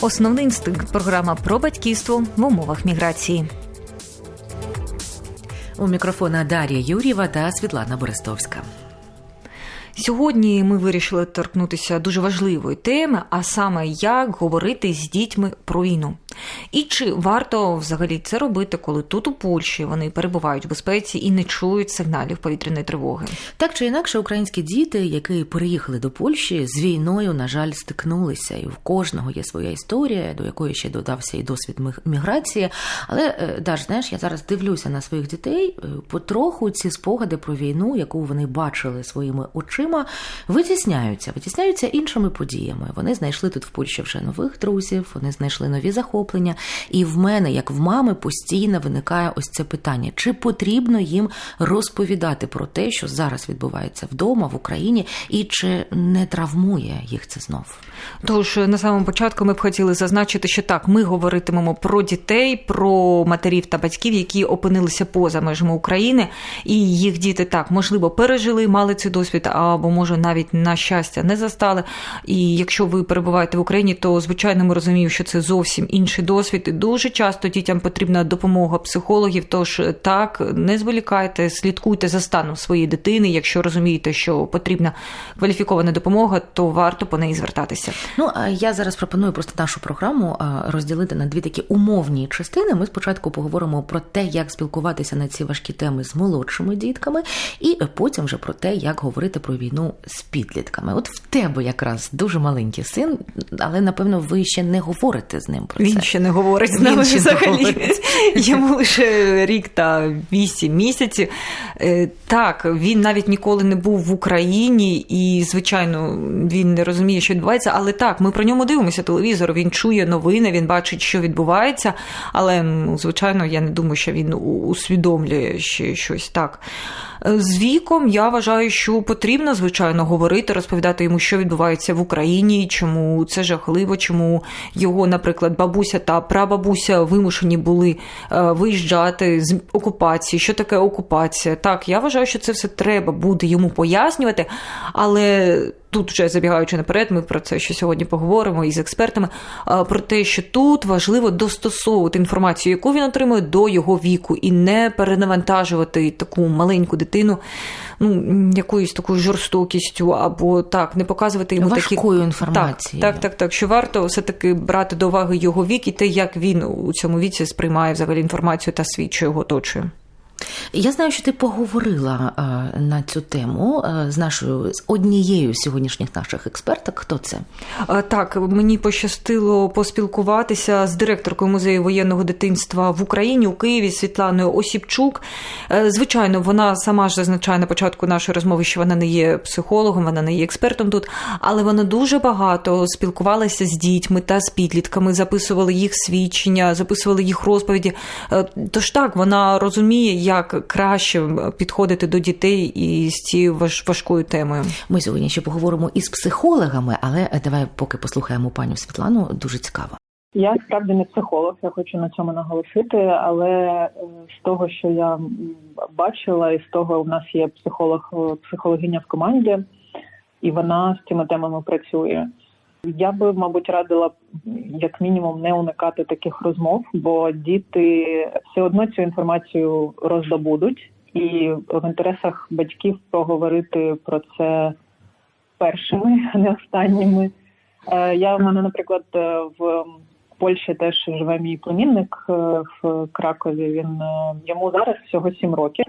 Основний інстинкт програма про батьківство в умовах міграції. У мікрофона Дар'я Юрєва та Світлана Бористовська. Сьогодні ми вирішили торкнутися дуже важливої теми, а саме як говорити з дітьми про війну. І чи варто взагалі це робити, коли тут у Польщі вони перебувають в безпеці і не чують сигналів повітряної тривоги? Так чи інакше, українські діти, які переїхали до Польщі, з війною, на жаль, стикнулися, і в кожного є своя історія, до якої ще додався і досвід міграції. Але е, Даш, знаєш, я зараз дивлюся на своїх дітей. е, Потроху ці спогади про війну, яку вони бачили своїми очима, витісняються, витісняються іншими подіями. Вони знайшли тут в Польщі вже нових друзів, вони знайшли нові захоплення. І в мене, як в мами, постійно виникає ось це питання: чи потрібно їм розповідати про те, що зараз відбувається вдома в Україні, і чи не травмує їх це знов? Тож на самому початку ми б хотіли зазначити, що так, ми говоритимемо про дітей, про матерів та батьків, які опинилися поза межами України, і їх діти так можливо пережили, мали цей досвід, або може навіть на щастя не застали. І якщо ви перебуваєте в Україні, то звичайно ми розуміємо, що це зовсім інший досвід. І дуже часто дітям потрібна допомога психологів. Тож так не зволікайте, слідкуйте за станом своєї дитини. Якщо розумієте, що потрібна кваліфікована допомога, то варто по неї звертатися. Ну а я зараз пропоную просто нашу програму розділити на дві такі умовні частини. Ми спочатку поговоримо про те, як спілкуватися на ці важкі теми з молодшими дітками, і потім вже про те, як говорити про війну з підлітками. От в тебе якраз дуже маленький син, але напевно ви ще не говорите з ним про Він ще не говорить з нами взагалі. Йому лише рік та вісім місяців. Е, Так, він навіть ніколи не був в Україні, і, звичайно, він не розуміє, що відбувається. Але так, ми про ньому дивимося телевізор. Він чує новини, він бачить, що відбувається. Але, ну, звичайно, я не думаю, що він усвідомлює ще щось так. Е, З віком я вважаю, що потрібно, звичайно, говорити, розповідати йому, що відбувається в Україні, чому це жахливо, чому його, наприклад, бабуся та прабабуся вимушені були е, виїжджати з окупації. Що таке окупація? Так, я вважаю, що це все треба буде йому пояснювати, але. Тут вже забігаючи наперед, ми про це ще сьогодні поговоримо із експертами. Про те, що тут важливо достосовувати інформацію, яку він отримує до його віку, і не перенавантажувати таку маленьку дитину, ну якоюсь такою жорстокістю, або так, не показувати йому такі Важкою інформацією. Так, так, так, так. Що варто все таки брати до уваги його вік і те, як він у цьому віці сприймає взагалі інформацію та світ, що його оточує. Я знаю, що ти поговорила е, на цю тему е, з нашою з однією з сьогоднішніх наших експерток. Хто це? А, Так, мені пощастило поспілкуватися з директоркою музею воєнного дитинства в Україні у Києві Світланою Осіпчук. Е, Звичайно, вона сама ж зазначає на початку нашої розмови, що вона не є психологом, вона не є експертом тут, але вона дуже багато спілкувалася з дітьми та з підлітками, записували їх свідчення, записували їх розповіді. Е, Тож так, вона розуміє, як краще підходити до дітей із цією важ- важкою темою. Ми сьогодні ще поговоримо із психологами, але е, давай поки послухаємо пані Світлану. Дуже цікаво. Я справді не психолог, я хочу на цьому наголосити, але е, з того, що я бачила, і з того у нас є психолог, е, психологиня в команді, і вона з цими темами працює. Я би, мабуть, радила як мінімум не уникати таких розмов, бо діти все одно цю інформацію роздобудуть, і в інтересах батьків поговорити про це першими, а не останніми. Е, Я в мене, наприклад, е, в Польщі теж живе мій племінник е, в Кракові. Він йому зараз всього сім років,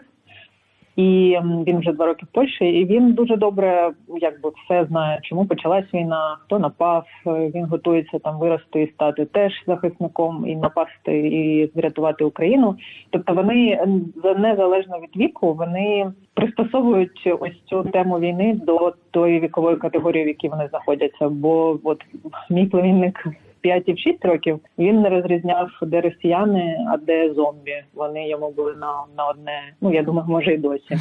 і він вже два роки в Польщі. І він дуже добре, якби все знає, чому почалась війна, хто напав. Е, Він готується там вирости і стати теж захисником, і напасти, і врятувати Україну. Тобто вони за- незалежно від віку, вони пристосовують ось цю тему війни до тої вікової категорії, в якій вони знаходяться. Бо от мій племінник 5 і в 6 років він не розрізняв, де росіяни, а де зомбі. Вони йому були на, на одне. Ну я думаю, може і досі.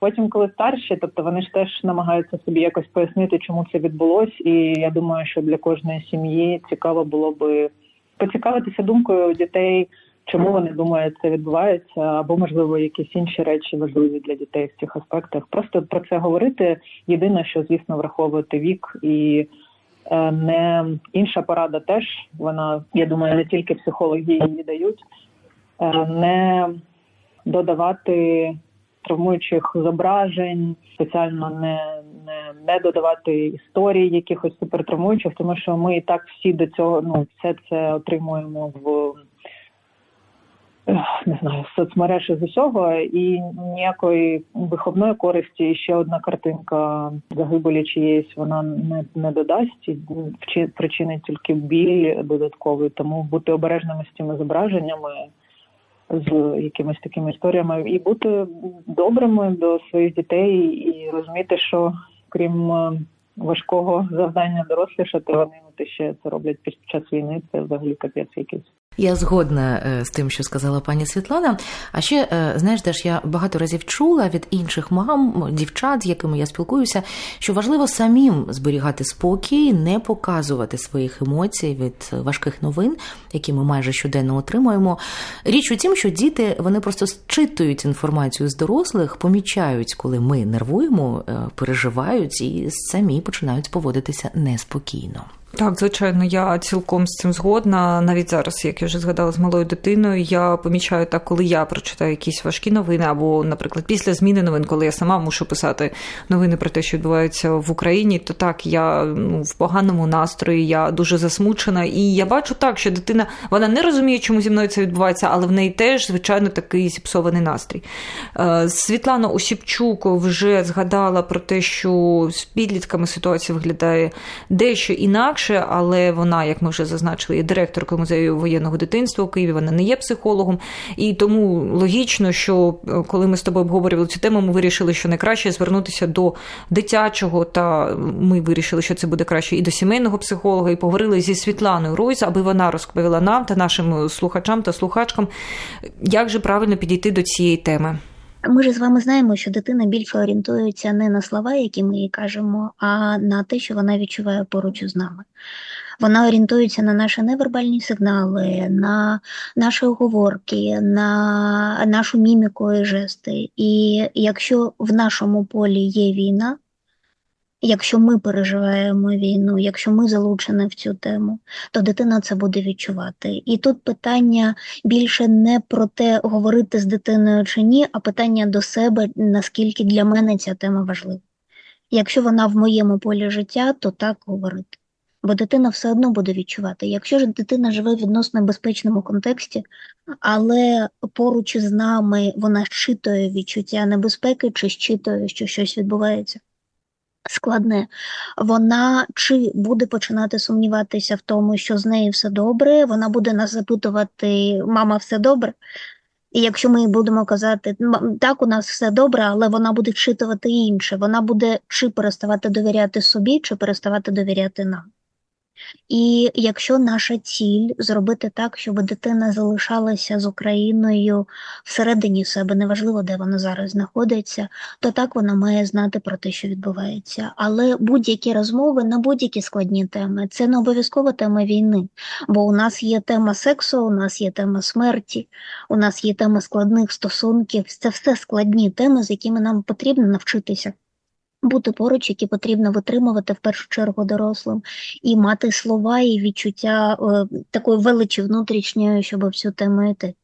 Потім, коли старші, тобто вони ж теж намагаються собі якось пояснити, чому це відбулось. І я думаю, що для кожної сім'ї цікаво було би поцікавитися думкою дітей, чому вони думають, це відбувається, або можливо якісь інші речі важливі для дітей в цих аспектах. Просто про це говорити. Єдине, що звісно враховувати вік і не інша порада теж вона, я думаю, не тільки психологи її дають, е, не додавати травмуючих зображень, спеціально не, не, не додавати історій якихось супертравмуючих, тому що ми і так всі до цього ну все це отримуємо в не знаю, соцмереж і з усього, і ніякої виховної користі ще одна картинка загибелі чиєїсь вона не, не додасть і причинить тільки біль додатковий. Тому бути обережними з цими зображеннями, з якимись такими історіями, і бути добрими до своїх дітей, і розуміти, що крім е, важкого завдання дорослішати, вони от ще це роблять під час війни. Це взагалі капець якийсь. Я згодна е, з тим, що сказала пані Світлана. А ще е, знаєш, теж я багато разів чула від інших мам, дівчат, з якими я спілкуюся, що важливо самим зберігати спокій, не показувати своїх емоцій від важких новин, які ми майже щоденно отримуємо. Річ у тім, що діти вони просто зчитують інформацію з дорослих, помічають, коли ми нервуємо, е, переживають і самі починають поводитися неспокійно. Так, звичайно, я цілком з цим згодна. Навіть зараз, як я вже згадала з малою дитиною, я помічаю так, коли я прочитаю якісь важкі новини, або, наприклад, після зміни новин, коли я сама мушу писати новини про те, що відбувається в Україні, то так я ну, в поганому настрої, я дуже засмучена. І я бачу так, що дитина вона не розуміє, чому зі мною це відбувається, але в неї теж, звичайно, такий зіпсований настрій. Е, Світлана Осіпчук вже згадала про те, що з підлітками ситуація виглядає дещо інакше, але вона, як ми вже зазначили, є директоркою музею воєнного дитинства у Києві. Вона не є психологом, і тому логічно, що е, коли ми з тобою обговорювали цю тему, ми вирішили, що найкраще звернутися до дитячого, та ми вирішили, що це буде краще і до сімейного психолога, і поговорили зі Світланою Ройс, аби вона розповіла нам та нашим слухачам та слухачкам, як же правильно підійти до цієї теми. Ми ж з вами знаємо, що дитина більше орієнтується не на слова, які ми їй кажемо, а на те, що вона відчуває поруч з нами. Вона орієнтується на наші невербальні сигнали, на наші оговорки, на нашу міміку і жести. І якщо в нашому полі є війна, якщо ми переживаємо війну, якщо ми залучені в цю тему, то дитина це буде відчувати. І тут питання більше не про те, говорити з дитиною чи ні, а питання до себе, наскільки для мене ця тема важлива. Якщо вона в моєму полі життя, то так говорити. Бо дитина все одно буде відчувати. Якщо ж дитина живе в відносно безпечному контексті, але поруч із нами вона щитує відчуття небезпеки чи щитує, що щось відбувається складне, вона чи буде починати сумніватися в тому, що з нею все добре, вона буде нас запитувати, мама, все добре. І якщо ми будемо казати, «М, так, у нас все добре, але вона буде вчитувати інше, вона буде чи переставати довіряти собі, чи переставати довіряти нам. І якщо наша ціль зробити так, щоб дитина залишалася з Україною всередині себе, неважливо, де вона зараз знаходиться, то так вона має знати про те, що відбувається. Але будь-які розмови на будь-які складні теми це не обов'язково тема війни, бо у нас є тема сексу, у нас є тема смерті, у нас є тема складних стосунків. Це все складні теми, з якими нам потрібно навчитися. Бути поруч, які потрібно витримувати в першу чергу дорослим, і мати слова і відчуття е, такої величі внутрішньої, щоб в цю тему йти.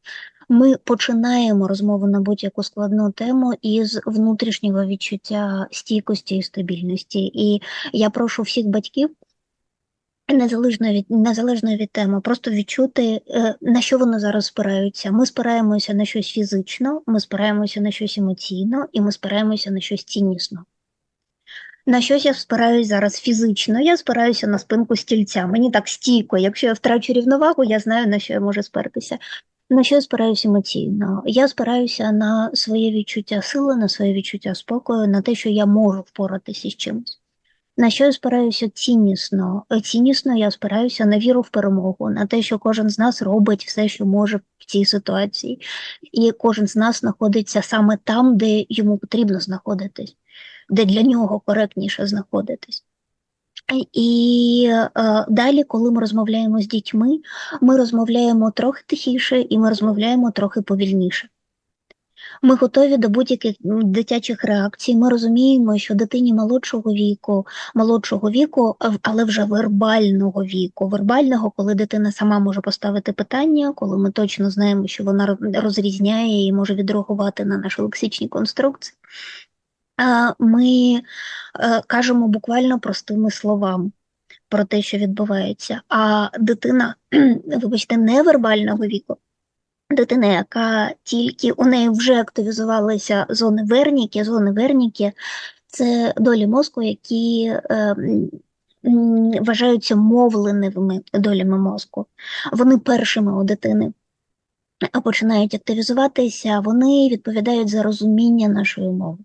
Ми починаємо розмову на будь-яку складну тему із внутрішнього відчуття стійкості і стабільності. І я прошу всіх батьків. Незалежно від незалежно від теми, просто відчути, е, на що вони зараз спираються. Ми спираємося на щось фізично, ми спираємося на щось емоційно, і ми спираємося на щось ціннісно. На щось я спираюсь зараз фізично, я спираюся на спинку стільця. Мені так стійко. Якщо я втрачу рівновагу, я знаю, на що я можу спертися. На що я спираюся емоційно? Я спираюся на своє відчуття сили, на своє відчуття спокою, на те, що я можу впоратися з чимось. На що я спираюся ціннісно? Ціннісно я спираюся на віру в перемогу, на те, що кожен з нас робить все, що може в цій ситуації, і кожен з нас знаходиться саме там, де йому потрібно знаходитись де для нього коректніше знаходитись. І е, далі, коли ми розмовляємо з дітьми, ми розмовляємо трохи тихіше і ми розмовляємо трохи повільніше. Ми готові до будь-яких дитячих реакцій. Ми розуміємо, що дитині молодшого віку, молодшого віку, але вже вербального віку. Вербального, коли дитина сама може поставити питання, коли ми точно знаємо, що вона розрізняє і може відреагувати на наші лексичні конструкції. Ми е, кажемо буквально простими словами про те, що відбувається. А дитина, вибачте, невербального віку, дитина, яка тільки у неї вже активізувалися зони Верніки, зони Верніки це долі мозку, які е, вважаються мовленими долями мозку. Вони першими у дитини а починають активізуватися, вони відповідають за розуміння нашої мови.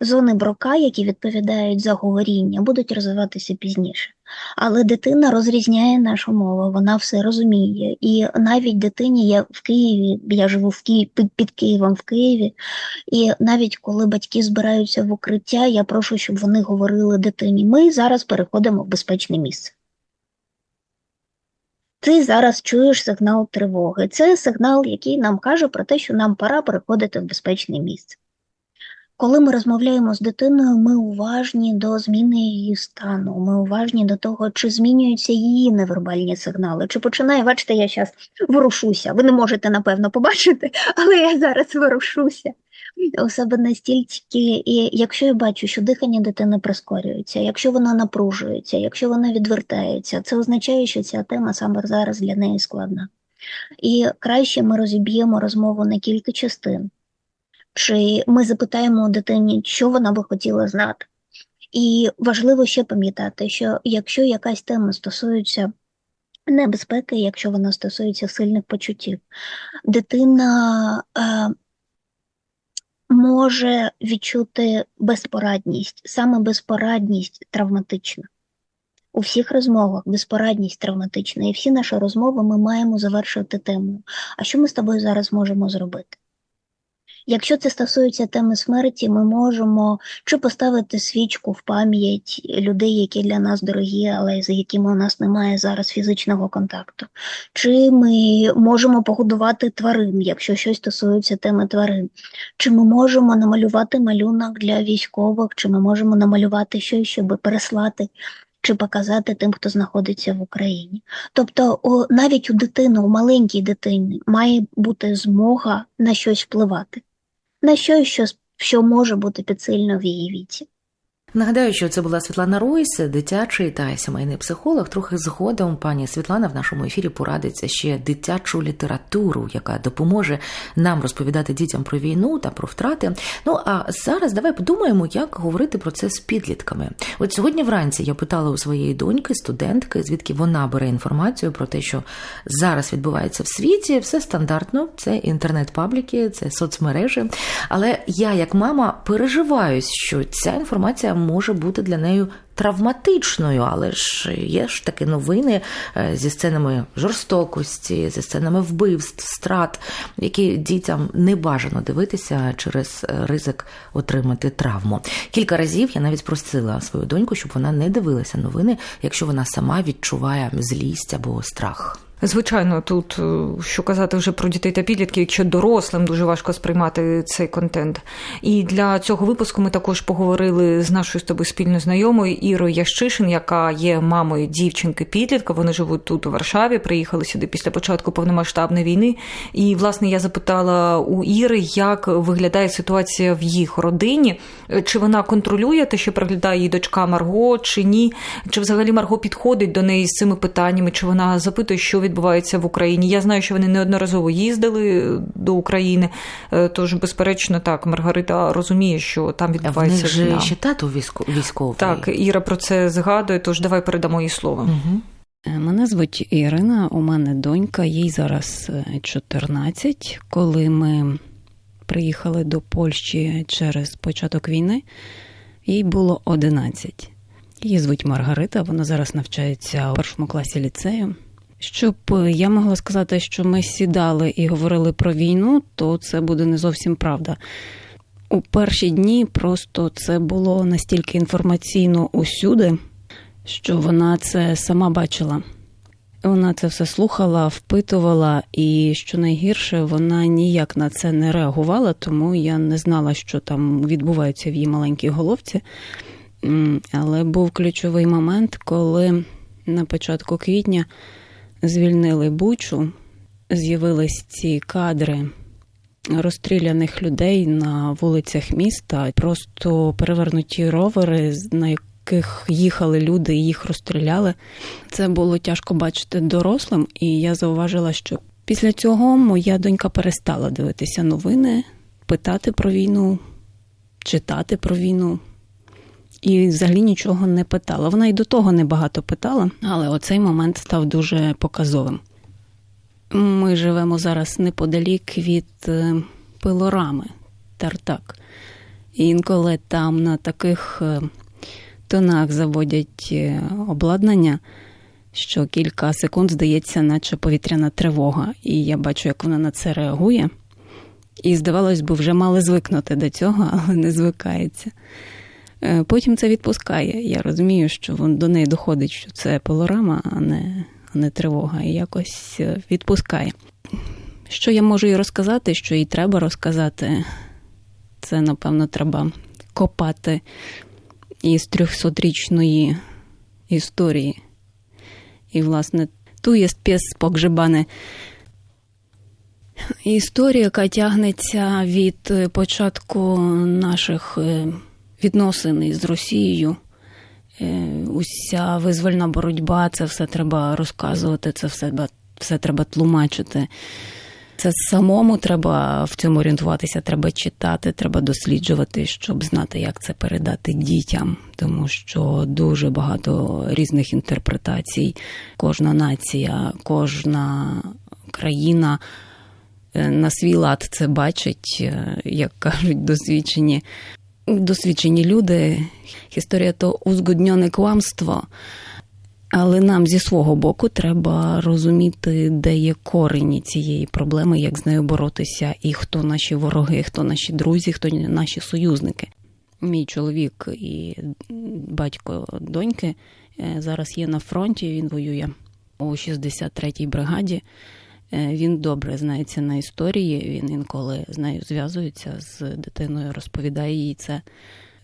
Зони брока, які відповідають за говоріння, будуть розвиватися пізніше. Але дитина розрізняє нашу мову, вона все розуміє. І навіть дитині я в Києві, я живу в Києві, під, Києвом в Києві, і навіть коли батьки збираються в укриття, я прошу, щоб вони говорили дитині: ми зараз переходимо в безпечне місце. Ти зараз чуєш сигнал тривоги. Це сигнал, який нам каже про те, що нам пора переходити в безпечне місце. Коли ми розмовляємо з дитиною, ми уважні до зміни її стану, ми уважні до того, чи змінюються її невербальні сигнали, чи починає, бачите, я зараз ворушуся. Ви не можете, напевно, побачити, але я зараз ворушуся у себе настільки, і якщо я бачу, що дихання дитини прискорюється, якщо воно напружується, якщо воно відвертається, це означає, що ця тема саме зараз для неї складна. І краще ми розіб'ємо розмову на кілька частин. Чи ми запитаємо у дитині, що вона би хотіла знати. І важливо ще пам'ятати, що якщо якась тема стосується небезпеки, якщо вона стосується сильних почуттів, дитина е, може відчути безпорадність, саме безпорадність травматична. У всіх розмовах безпорадність травматична, і всі наші розмови ми маємо завершити темою. А що ми з тобою зараз можемо зробити? Якщо це стосується теми смерті, ми можемо чи поставити свічку в пам'ять людей, які для нас дорогі, але з якими у нас немає зараз фізичного контакту, чи ми можемо погодувати тварин, якщо щось стосується теми тварин, чи ми можемо намалювати малюнок для військових, чи ми можемо намалювати щось, щоб переслати. Чи показати тим, хто знаходиться в Україні. Тобто, навіть у дитини, у маленькій дитині має бути змога на щось впливати на що, що, що може бути підсильно в її віці. Нагадаю, що це була Світлана Ройс, дитячий та сімейний психолог. Трохи згодом пані Світлана в нашому ефірі порадиться ще дитячу літературу, яка допоможе нам розповідати дітям про війну та про втрати. Ну а зараз давай подумаємо, як говорити про це з підлітками. От сьогодні вранці я питала у своєї доньки, студентки, звідки вона бере інформацію про те, що зараз відбувається в світі. Все стандартно, це інтернет-пабліки, це соцмережі. Але я, як мама, переживаюсь, що ця інформація може бути для неї травматичною, але ж є ж такі новини е, зі сценами жорстокості, зі сценами вбивств, страт, які дітям не бажано дивитися через е, ризик отримати травму. Кілька разів я навіть просила свою доньку, щоб вона не дивилася новини, якщо вона сама відчуває злість або страх. Звичайно, тут е, що казати вже про дітей та підлітків, якщо дорослим дуже важко сприймати цей контент. І для цього випуску ми також поговорили з нашою з тобою спільною знайомою Ірою Ящишин, яка є мамою дівчинки-підлітка. Вони живуть тут у Варшаві, приїхали сюди після початку повномасштабної війни. І, власне, я запитала у Іри, як виглядає ситуація в їх родині, чи вона контролює те, що приглядає її дочка Марго, чи ні, чи взагалі Марго підходить до неї з цими питаннями, чи вона запитує, що відбувається в Україні. Я знаю, що вони неодноразово їздили до України, е, тож, безперечно, так, Маргарита розуміє, що там В відбувається них же війна. ще тато військо- військовий. Так, Іра про це згадує, тож давай передамо їй слово. Угу. Е, Мене звуть Ірина, у мене донька, їй зараз е, 14. Коли ми приїхали до Польщі через початок війни, їй було 11. Її звуть Маргарита, вона зараз навчається у першому класі ліцею. Щоб е, я могла сказати, що ми сідали і говорили про війну, то це буде не зовсім правда. У перші дні просто це було настільки інформаційно усюди, що вона це сама бачила. Вона це все слухала, впитувала, і що найгірше, вона ніяк на це не реагувала, тому я не знала, що там відбувається в її маленькій головці. Але був ключовий момент, коли на початку квітня звільнили Бучу, з'явились ці кадри розстріляних людей на вулицях міста, просто перевернуті ровери, на яких їхали люди і їх розстріляли. Це було тяжко бачити дорослим, і я зауважила, що після цього моя донька перестала дивитися новини, питати про війну, читати про війну. І взагалі нічого не питала. Вона і до того небагато питала, але оцей момент став дуже показовим. Ми живемо зараз неподалік від е, пилорами Тартак. Інколи там на таких е, тонах заводять е, обладнання, що кілька секунд здається, наче повітряна тривога. І я бачу, як вона на це реагує. І, здавалось би, вже мали звикнути до цього, але не звикається. Е, Потім це відпускає. Я розумію, що вон до неї доходить, що це пилорама, а не, а не тривога, і якось е, відпускає. Що я можу їй розказати, що їй треба розказати, це, напевно, треба копати із 300-річної історії. І, власне, ту є спес погребане. Історія, яка тягнеться від е, початку наших е, відносин із Росією. Е, Уся визвольна боротьба, це все треба розказувати, це все, все треба тлумачити. Це самому треба в цьому орієнтуватися, треба читати, треба досліджувати, щоб знати, як це передати дітям, тому що дуже багато різних інтерпретацій. Кожна нація, кожна країна е, на свій лад це бачить, е, як кажуть досвідчені, досвідчені люди. Історія то узгодньоне квамство. Але нам зі свого боку треба розуміти, де є корені цієї проблеми, як з нею боротися, і хто наші вороги, хто наші друзі, хто наші союзники. Мій чоловік і батько доньки е, зараз є на фронті. Він воює у 63-й бригаді. Е, Він добре знається на історії. Він інколи з нею зв'язується з дитиною, розповідає їй це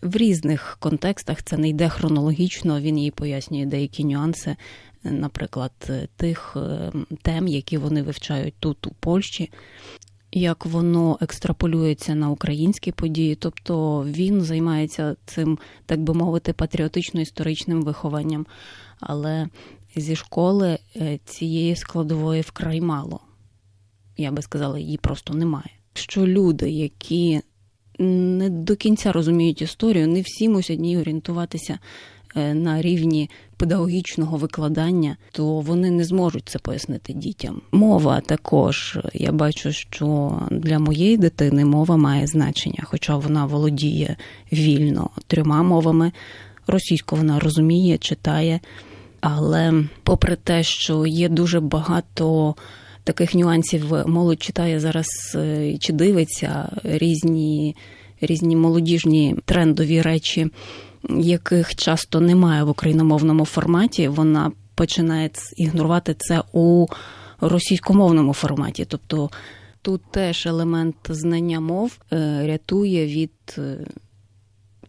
в різних контекстах. Це не йде хронологічно. Він їй пояснює деякі нюанси, наприклад, тих е, тем, які вони вивчають тут, у Польщі. Як воно екстраполюється на українські події, тобто він займається цим, так би мовити, патріотично-історичним вихованням, але зі школи е, цієї складової вкрай мало. Я би сказала, її просто немає. Що люди, які не до кінця розуміють історію, не всі мусять ній орієнтуватися е, на рівні педагогічного викладання, то вони не зможуть це пояснити дітям. Мова також я бачу, що для моєї дитини мова має значення, хоча вона володіє вільно трьома мовами. Російську вона розуміє, читає, але попри те, що є дуже багато таких нюансів, молодь читає зараз е, чи дивиться різні, різні молодіжні трендові речі, яких часто немає в україномовному форматі, вона починає ігнорувати це у російськомовному форматі. Тобто тут теж елемент знання мов е, рятує від е,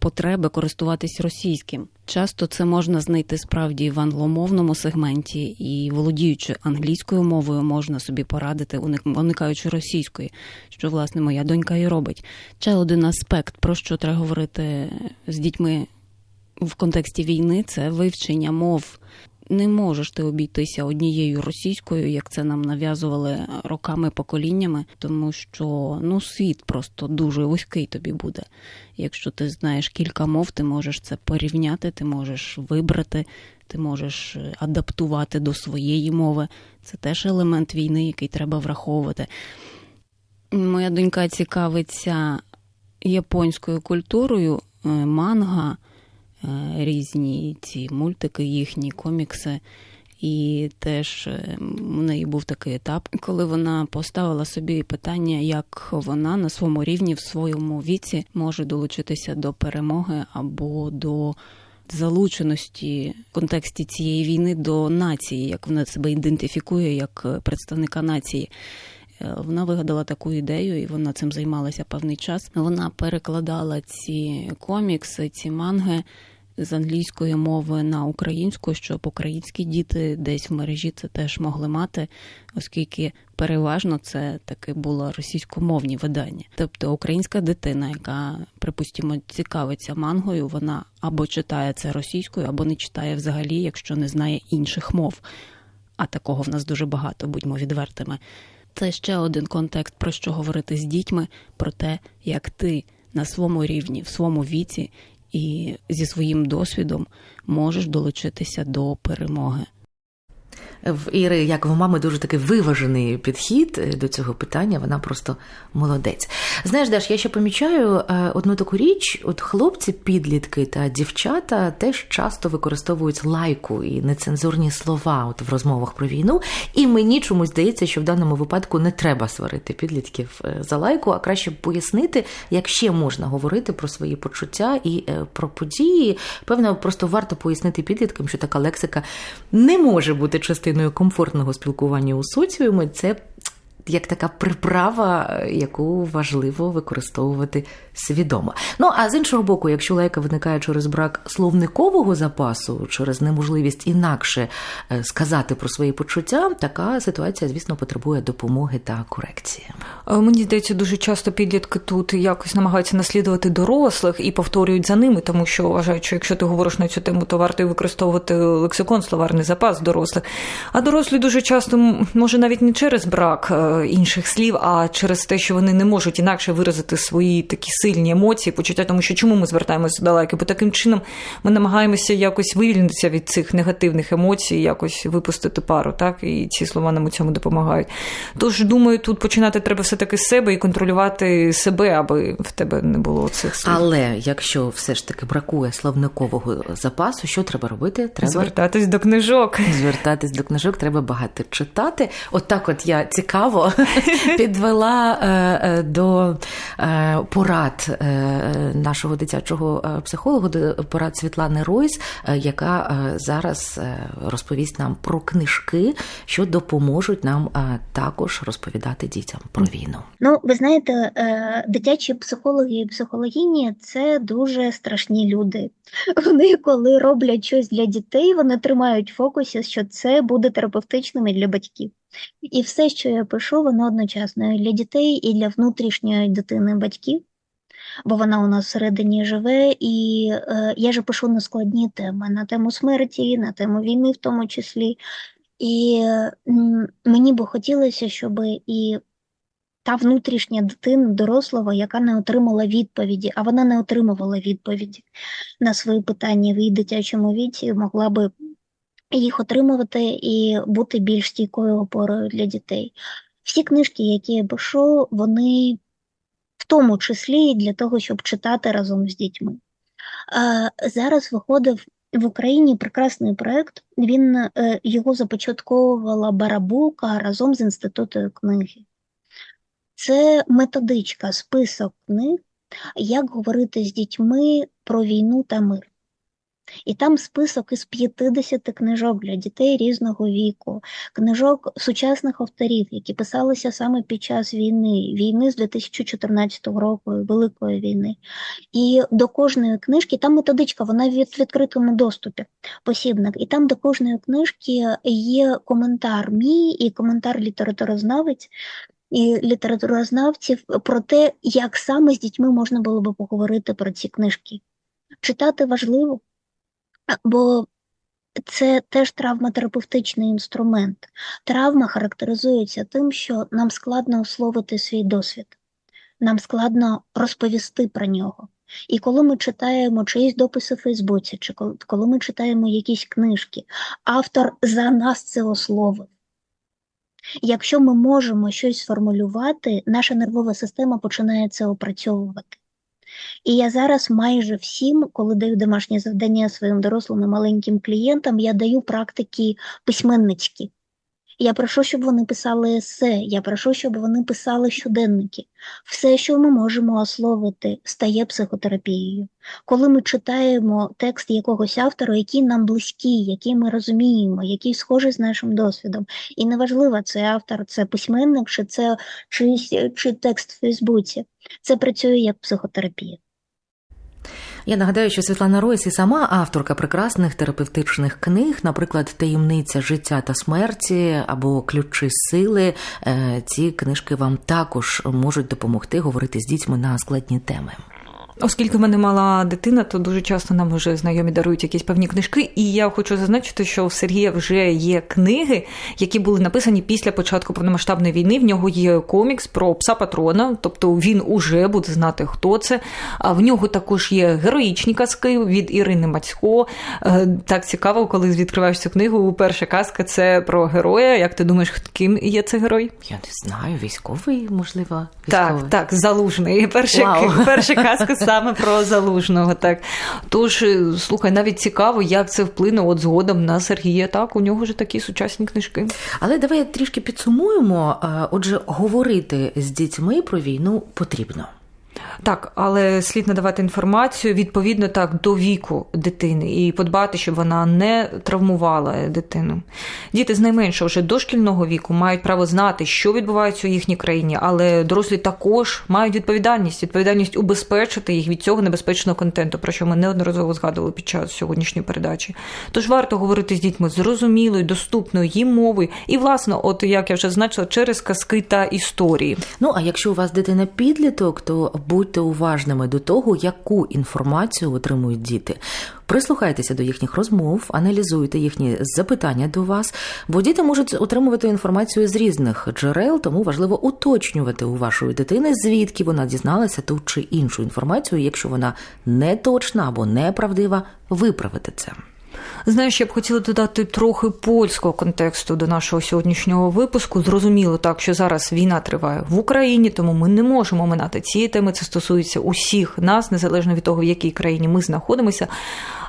потреби користуватись російським. Часто це можна знайти справді в англомовному сегменті, і володіючи англійською мовою, можна собі порадити, уник- уникаючи російської, що власне моя донька і робить. Ще один аспект, про що треба говорити з дітьми в контексті війни, це вивчення мов. Не можеш ти обійтися однією російською, як це нам нав'язували роками поколіннями, тому що ну світ просто дуже вузький тобі буде. Якщо ти знаєш кілька мов, ти можеш це порівняти, ти можеш вибрати, ти можеш е, адаптувати до своєї мови. Це теж елемент війни, який треба враховувати. Моя донька цікавиться японською культурою, е, манга, різні ці мультики, їхні комікси. І теж е, в неї був такий етап, коли вона поставила собі питання, як вона на своєму рівні, в своєму віці може долучитися до перемоги або до залученості в контексті цієї війни до нації, як вона себе ідентифікує як представника нації. Е, Вона вигадала таку ідею, і вона цим займалася певний час. Вона перекладала ці комікси, ці манги з англійської мови на українську, щоб українські діти десь в мережі це теж могли мати, оскільки переважно це таки було російськомовні видання. Тобто українська дитина, яка, припустимо, цікавиться мангою, вона або читає це російською, або не читає взагалі, якщо не знає інших мов. А такого в нас дуже багато, будьмо відвертими. Це ще один контекст, про що говорити з дітьми, про те, як ти на своєму рівні, в своєму віці і зі своїм досвідом можеш долучитися до перемоги. В Іри, як в мами, дуже такий виважений підхід е, до цього питання. Вона просто молодець. Знаєш, Даш, я ще помічаю е, одну таку річ: от хлопці, підлітки та дівчата теж часто використовують лайку і нецензурні слова от в розмовах про війну. І мені чомусь здається, що в даному випадку не треба сварити підлітків е, за лайку, а краще пояснити, як ще можна говорити про свої почуття і про події. Певно, просто варто пояснити підліткам, що така лексика не може бути частиною комфортного спілкування у соціумі. Це як така приправа, яку важливо використовувати свідомо. Ну а з іншого боку, якщо лайка виникає через брак словникового запасу, через неможливість інакше е, сказати про свої почуття, така ситуація, звісно, потребує допомоги та корекції. Е, Мені здається, дуже часто підлітки тут якось намагаються наслідувати дорослих і повторюють за ними, тому що вважають, що якщо ти говориш на цю тему, то варто використовувати лексикон, словарний запас дорослих. А дорослі дуже часто, може, навіть не через брак е, інших слів, а через те, що вони не можуть інакше виразити свої такі сильні емоції, почуття, тому що чому ми звертаємося до лайки? Бо таким чином ми намагаємося якось вивільнитися від цих негативних емоцій, якось випустити пару, так? І ці слова нам у цьому допомагають. Тож, думаю, тут починати треба все-таки з себе і контролювати себе, аби в тебе не було цих слів. Але якщо все ж таки бракує словникового запасу, що треба робити? Треба Звертатись до книжок. звертатись до книжок, треба багато читати. От так от я цікаво підвела е, е, до е, порад нашого дитячого психолога, до порад Світлани Ройс, яка зараз розповість нам про книжки, що допоможуть нам також розповідати дітям про війну. Ну, ви знаєте, дитячі психологи і психологині це дуже страшні люди. Вони, коли роблять щось для дітей, вони тримають в фокусі, що це буде терапевтичним і для батьків. І все, що я пишу, воно одночасно і для дітей, і для внутрішньої дитини батьків, бо вона у нас всередині живе. І е, я же пишу на складні теми, на тему смерті, на тему війни в тому числі. І м, мені би хотілося, щоб і та внутрішня дитина дорослого, яка не отримала відповіді, а вона не отримувала відповіді на свої питання в її дитячому віці, могла би їх отримувати і бути більш стійкою опорою для дітей. Всі книжки, які я пишу, вони в тому числі для того, щоб читати разом з дітьми. Зараз виходив в Україні прекрасний проект. Він е, його започатковувала Барабулка разом з інститутою книги. Це методичка, список книг, як говорити з дітьми про війну та мир. І там список із 50 книжок для дітей різного віку, книжок сучасних авторів, які писалися саме під час війни, війни з 2014 року, Великої війни. І до кожної книжки, там методичка, вона в від- відкритому доступі, посібник. І там до кожної книжки є коментар мій і коментар літературознавець, і літературознавців про те, як саме з дітьми можна було би поговорити про ці книжки. Читати важливо, бо це теж травматерапевтичний інструмент. Травма характеризується тим, що нам складно условити свій досвід, нам складно розповісти про нього. І коли ми читаємо чиїсь дописи в Фейсбуці, чи коли, ми читаємо якісь книжки, автор за нас це условив. Якщо ми можемо щось сформулювати, наша нервова система починає це опрацьовувати. І я зараз майже всім, коли даю домашнє завдання своїм дорослим і маленьким клієнтам, я даю практики письменницькі. Я прошу, щоб вони писали есе, я прошу, щоб вони писали щоденники. Все, що ми можемо ословити, стає психотерапією. Коли ми читаємо текст якогось автора, який нам близький, який ми розуміємо, який схожий з нашим досвідом. І неважливо, це автор, це письменник, чи це чийсь, чи текст в Фейсбуці. Це працює як психотерапія. Я нагадаю, що Світлана Ройс і сама авторка прекрасних терапевтичних книг, наприклад, Таємниця життя та смерті або Ключі сили. Е, Ці книжки вам також можуть допомогти говорити з дітьми на складні теми. Оскільки в мене мала дитина, то дуже часто нам вже знайомі дарують якісь певні книжки. І я хочу зазначити, що в Сергія вже є книги, які були написані після початку повномасштабної війни. В нього є комікс про пса патрона, тобто він уже буде знати, хто це. А в нього також є героїчні казки від Ірини Мацько. Е, Так цікаво, коли відкриваєш цю книгу. Перша казка це про героя. Як ти думаєш, ким є цей герой? Я не знаю, військовий, можливо, Так, військовий. так, залужний. Перша, перша казка саме про залужного. Так. Тож, е, слухай, навіть цікаво, як це вплине от згодом на Сергія. Так, у нього ж такі сучасні книжки. Але давай трішки підсумуємо. Е, Отже, говорити з дітьми про війну потрібно. Так, але слід надавати інформацію відповідно так до віку дитини і подбати, щоб вона не травмувала дитину. Діти з найменшого вже дошкільного віку мають право знати, що відбувається у їхній країні, але дорослі також мають відповідальність, відповідальність убезпечити їх від цього небезпечного контенту, про що ми неодноразово згадували під час сьогоднішньої передачі. Тож варто говорити з дітьми зрозумілою, доступною їм мовою, і, власне, от як я вже зазначила, через казки та історії. Ну а якщо у вас дитина підліток, то будьте уважними до того, яку інформацію отримують діти. Прислухайтеся до їхніх розмов, аналізуйте їхні запитання до вас, бо діти можуть отримувати інформацію з різних джерел, тому важливо уточнювати у вашої дитини, звідки вона дізналася ту чи іншу інформацію. Якщо вона не точна або неправдива, виправити це. Знаєш, я б хотіла додати трохи польського контексту до нашого сьогоднішнього випуску. Зрозуміло так, що зараз війна триває в Україні, тому ми не можемо минати цієї теми. Це стосується усіх нас, незалежно від того, в якій країні ми знаходимося.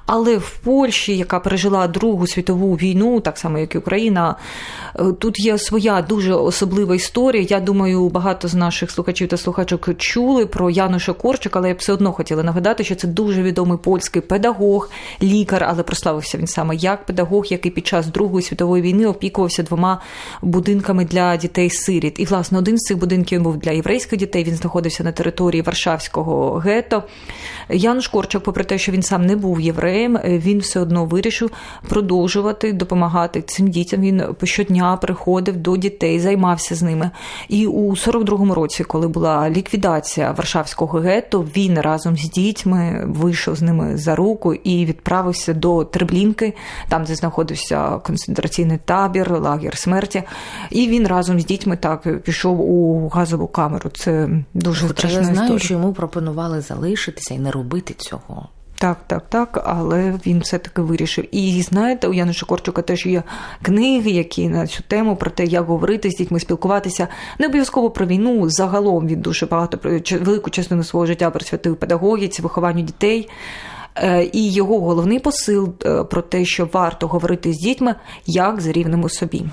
Але в Польщі, яка пережила Другу світову війну, так само як і Україна, е, тут є своя дуже особлива історія. Я думаю, багато з наших слухачів та слухачок чули про Януша Корчика, але я б все одно хотіла нагадати, що це дуже відомий польський педагог, лікар, але прославився він саме як педагог, який під час Другої світової війни опікувався двома будинками для дітей-сиріт. І, власне, один з цих будинків був для єврейських дітей. Він знаходився на території Варшавського гетто. Януш Корчак, попри те, що він сам не був євреєм, він все одно вирішив продовжувати допомагати цим дітям. Він щодня приходив до дітей, займався з ними. І у 42-му році, коли була ліквідація Варшавського гетто, він разом з дітьми вийшов з ними за руку і відправився до Треблінки, там де знаходився концентраційний табір, лагер смерті. І він разом з дітьми так пішов у газову камеру. Це дуже Хоча я знаю, що йому пропонували залишитися і не робити цього. Так, так, так, але він все-таки вирішив. І знаєте, у Януша Корчука теж є книги, які на цю тему про те, як говорити з дітьми, спілкуватися. Не обов'язково про війну. Загалом він дуже багато велику частину свого життя присвятив педагогіці, вихованню дітей. Е, І його головний посил е, про те, що варто говорити з дітьми як з рівними собі.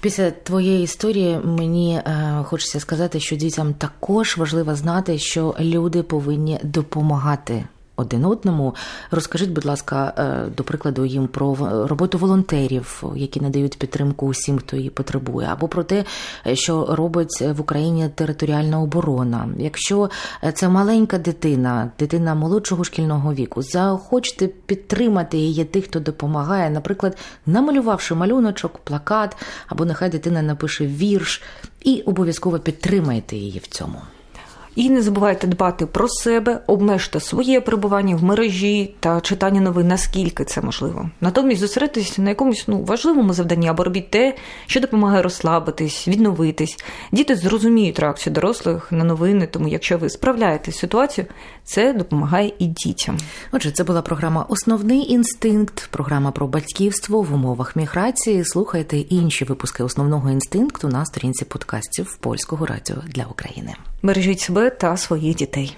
Після твоєї історії мені е, хочеться сказати, що дітям також важливо знати, що люди повинні допомагати. Один одному розкажіть, будь ласка, е, до прикладу, їм про роботу волонтерів, які надають підтримку усім, хто її потребує, або про те, що робить в Україні територіальна оборона. Якщо е, це маленька дитина, дитина молодшого шкільного віку, захочете підтримати її тих, хто допомагає, наприклад, намалювавши малюночок, плакат, або нехай дитина напише вірш, і обов'язково підтримайте її в цьому. І не забувайте дбати про себе, обмежте своє перебування в мережі та читання новин, наскільки це можливо. Натомість зосередитися на якомусь ну важливому завданні або робіть те, що допомагає розслабитись, відновитись. Діти зрозуміють реакцію дорослих на новини, тому якщо ви справляєтесь з ситуацією, це допомагає і дітям. Отже, це була програма Основний інстинкт, програма про батьківство в умовах міграції. Слухайте інші випуски основного інстинкту на сторінці подкастів польського радіо для України. Бережіть себе та своїх дітей.